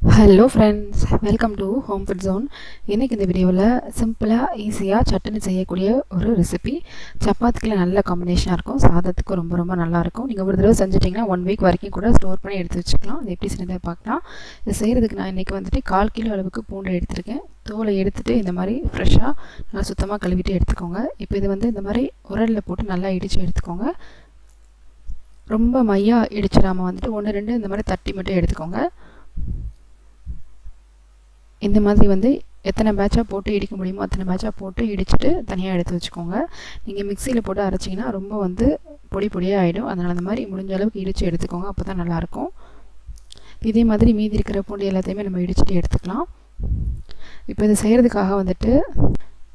Hello friends welcome to home food zone இன்றைக்கி இந்த வீடியோவில் சிம்பிளாக ஈஸியாக சட்டனி செய்யக்கூடிய ஒரு ரெசிபி சப்பாத்திக்கில் நல்ல காம்பினேஷனாக இருக்கும். சாதத்துக்கு ரொம்ப ரொம்ப நல்லாயிருக்கும். நீங்கள் ஒரு தடவை செஞ்சிட்டிங்கன்னா ஒன் வீக் வரைக்கும் கூட ஸ்டோர் பண்ணி எடுத்து வச்சுக்கலாம். இது எப்படி செய்யறதை பார்க்கலாம். இது செய்கிறதுக்கு நான் இன்றைக்கி வந்துட்டு கால் கிலோ அளவுக்கு பூண்டு எடுத்திருக்கேன். தோலை எடுத்துகிட்டு இந்த மாதிரி ஃப்ரெஷ்ஷாக நல்லா சுத்தமாக கழுவிட்டு எடுத்துக்கோங்க. இப்போ இது வந்து இந்த மாதிரி உரலில் போட்டு நல்லா இடித்து எடுத்துக்கோங்க. ரொம்ப மையாக இடிச்சிடாமல் வந்துட்டு ஒன்று ரெண்டு இந்த மாதிரி தட்டி மட்டும் எடுத்துக்கோங்க. இந்த மாதிரி வந்து எத்தனை பேட்சாக போட்டு இடிக்க முடியுமோ அத்தனை பேட்சாக போட்டு இடிச்சிட்டு தனியாக எடுத்து வச்சுக்கோங்க. நீங்கள் மிக்சியில் போட்டு அரைச்சிங்கன்னா ரொம்ப வந்து பொடி பொடியாக ஆகிடும் அதனால் அந்த மாதிரி முடிஞ்ச அளவுக்கு இடித்து எடுத்துக்கோங்க அப்போ தான் நல்லாயிருக்கும். இதே மாதிரி மீதி இருக்கிற பூண்டு எல்லாத்தையுமே நம்ம இடிச்சிட்டு எடுத்துக்கலாம். இப்போ இது செய்கிறதுக்காக வந்துட்டு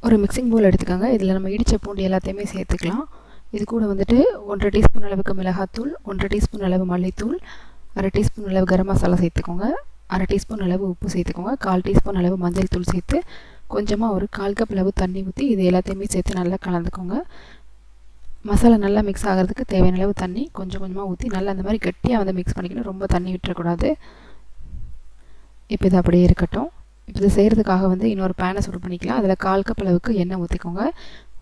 ஒரு மிக்சிங் பவுல் எடுத்துக்கோங்க. இதில் நம்ம இடித்த பூண்டு எல்லாத்தையுமே சேர்த்துக்கலாம். இது கூட வந்துட்டு ஒன்றரை டீஸ்பூன் அளவுக்கு மிளகாத்தூள் ஒன்றரை டீஸ்பூன் அளவு மல்லித்தூள் அரை டீஸ்பூன் அளவு கரம் மசாலா சேர்த்துக்கோங்க. அரை டீஸ்பூன் அளவு உப்பு சேர்த்துக்கோங்க. கால் டீஸ்பூன் அளவு மஞ்சள் தூள் சேர்த்து கொஞ்சமாக ஒரு கால் கப் அளவு தண்ணி ஊற்றி இது எல்லாத்தையுமே சேர்த்து நல்லா கலந்துக்கோங்க. மசாலா நல்லா மிக்ஸ் ஆகிறதுக்கு தேவையான அளவு தண்ணி கொஞ்சம் கொஞ்சமாக ஊற்றி நல்லா அந்த மாதிரி கெட்டியாக வந்து மிக்ஸ் பண்ணிக்கணும். ரொம்ப தண்ணி விட்டுறக்கூடாது. இப்போ இது அப்படியே இருக்கட்டும். இப்போ இது செய்கிறதுக்காக வந்து இன்னொரு பேனை சூடு பண்ணிக்கலாம். அதில் கால் கப் அளவுக்கு எண்ணெய் ஊற்றிக்கோங்க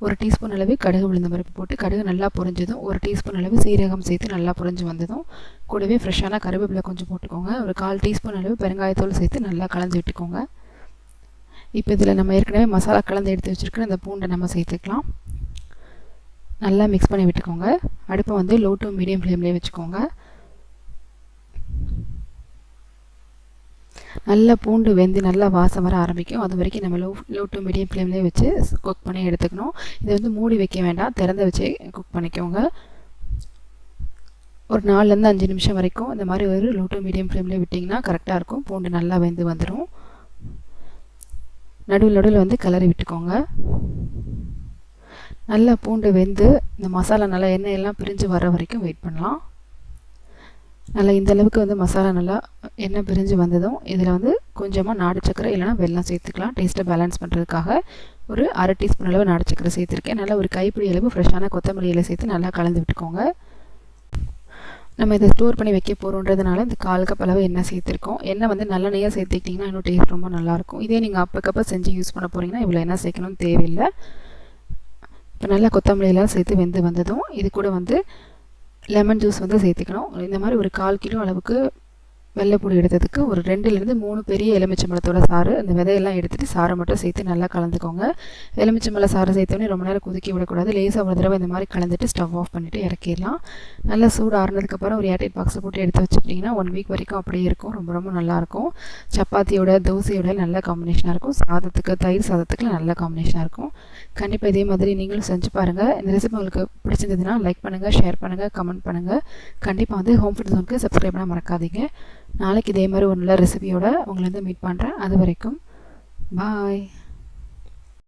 ஒரு டீஸ்பூன் அளவு கடுகு உளுந்த பருப்பு போட்டு கடுகு நல்லா பொரிஞ்சதும் ஒரு டீஸ்பூன் அளவு சீரகம் சேர்த்து நல்லா பொரிஞ்சு வந்ததும் கூடவே ஃப்ரெஷ்ஷான கருவேப்பிலை கொஞ்சம் போட்டுக்கோங்க. ஒரு கால் டீஸ்பூன் அளவு பெருங்காயத்தூள் சேர்த்து நல்லா கலந்து விட்டுக்கோங்க. இப்போ இதில் நம்ம ஏற்கனவே மசாலா கலந்து எடுத்து வச்சுருக்கிற அந்த பூண்டை நம்ம சேர்த்துக்கலாம். நல்லா மிக்ஸ் பண்ணி விட்டுக்கோங்க. அடுப்பை வந்து லோ டு மீடியம் ஃப்ளேம்லேயே வச்சுக்கோங்க. நல்லா பூண்டு வெந்து நல்லா வாசம் வர ஆரம்பிக்கும். அது வரைக்கும் நம்ம லோ லோ டு மீடியம் ஃப்ளேம்லேயே வச்சு குக் பண்ணி எடுத்துக்கணும். இதை வந்து மூடி வைக்க வேண்டாம். திறந்து வச்சு குக் பண்ணிக்கோங்க. ஒரு நாலுலேருந்து அஞ்சு நிமிஷம் வரைக்கும் இந்த மாதிரி ஒரு லோ டு மீடியம் ஃப்ளேம்லேயே விட்டிங்கன்னா கரெக்டாக இருக்கும். பூண்டு நல்லா வெந்து வந்துடும் நடுவில் நடுவில் வந்து கிளறி விட்டுக்கோங்க. நல்லா பூண்டு வெந்து இந்த மசாலா நல்லா எண்ணெய் எல்லாம் பிரிஞ்சு வர வரைக்கும் வெயிட் பண்ணலாம். நல்லா இந்த அளவுக்கு வந்து மசாலா நல்லா எண்ணெய் பிரிஞ்சு வந்ததும் இதில் வந்து கொஞ்சமாக நாடு சக்கரை இல்லைனா வெள்ளம் சேர்த்துக்கலாம். டேஸ்ட்டை பேலன்ஸ் பண்ணுறதுக்காக ஒரு அரை டீஸ்பூன் அளவு நாடு சக்கரை சேர்த்துருக்கேன். நல்லா ஒரு கைப்பிடி அளவு ஃப்ரெஷ்ஷான கொத்தமல்லி இலை சேர்த்து நல்லா கலந்து விட்டுக்கோங்க. நம்ம இதை ஸ்டோர் பண்ணி வைக்க போகிறோன்றதுனால இந்த கால் கப் அளவு எண்ணெய் சேர்த்துருக்கோம். எண்ணெய் வந்து நல்லெண்ணெயாக சேர்த்துக்கிட்டிங்கன்னா இன்னும் டேஸ்ட் ரொம்ப நல்லாயிருக்கும். இதே நீங்கள் அப்பக்கப்போ செஞ்சு யூஸ் பண்ண போகிறீங்கன்னா இவ்வளோ எண்ணெய் சேர்க்கணும்னு தேவையில்லை. இப்போ நல்லா கொத்தமல்லியெல்லாம் சேர்த்து வெந்து வந்ததும் இது கூட வந்து லெமன் ஜூஸ் வந்து சேர்த்துக்கணும். இந்த மாதிரி ஒரு கால் கிலோ அளவுக்கு வெள்ளைப்பூடி எடுத்ததுக்கு ஒரு ரெண்டுலேருந்து மூணு பெரிய எலுமிச்சம்பழத்தோட சாறு. அந்த விதையெல்லாம் எடுத்துகிட்டு சாரை மட்டும் சேர்த்து நல்லா கலந்துக்கோங்க. எலுமிச்சம்பழ சாறு சேர்த்தோடனே ரொம்ப நேரம் கொதிக்க விடக்கூடாது. லேசாக ஒரு தடவை இந்த மாதிரி கலந்துட்டு ஸ்டவ் ஆஃப் பண்ணிவிட்டு இறக்கிடலாம். நல்லா சூடு ஆறுனதுக்கப்புறம் ஒரு ஏர்டைட் பாக்ஸை போட்டு எடுத்து வச்சுக்கிட்டிங்கன்னா ஒன் வீக் வரைக்கும் அப்படியே இருக்கும். ரொம்ப ரொம்ப நல்லாயிருக்கும் சப்பாத்தியோட தோசையோட நல்ல காம்பினேஷனாக இருக்கும். சாதத்துக்கு தயிர் சாதத்துக்குலாம் நல்ல காம்பினேஷனாக இருக்கும். கண்டிப்பாக இதே மாதிரி நீங்களும் செஞ்சு பாருங்கள் இந்த ரெசிபி உங்களுக்கு பிடிச்சிருந்ததுன்னா லைக் பண்ணுங்கள் ஷேர் பண்ணுங்கள் கமெண்ட் பண்ணுங்கள் கண்டிப்பாக வந்து ஹோம் ஃபுட் ஜோனுக்கு சப்ஸ்கிரைப் பண்ண மறக்காதீங்க. நாளைக்கு இதே மாதிரி ஒரு நல்ல ரெசிபியோட உங்களை வந்து மீட் பண்ணுறேன் அது வரைக்கும் பாய்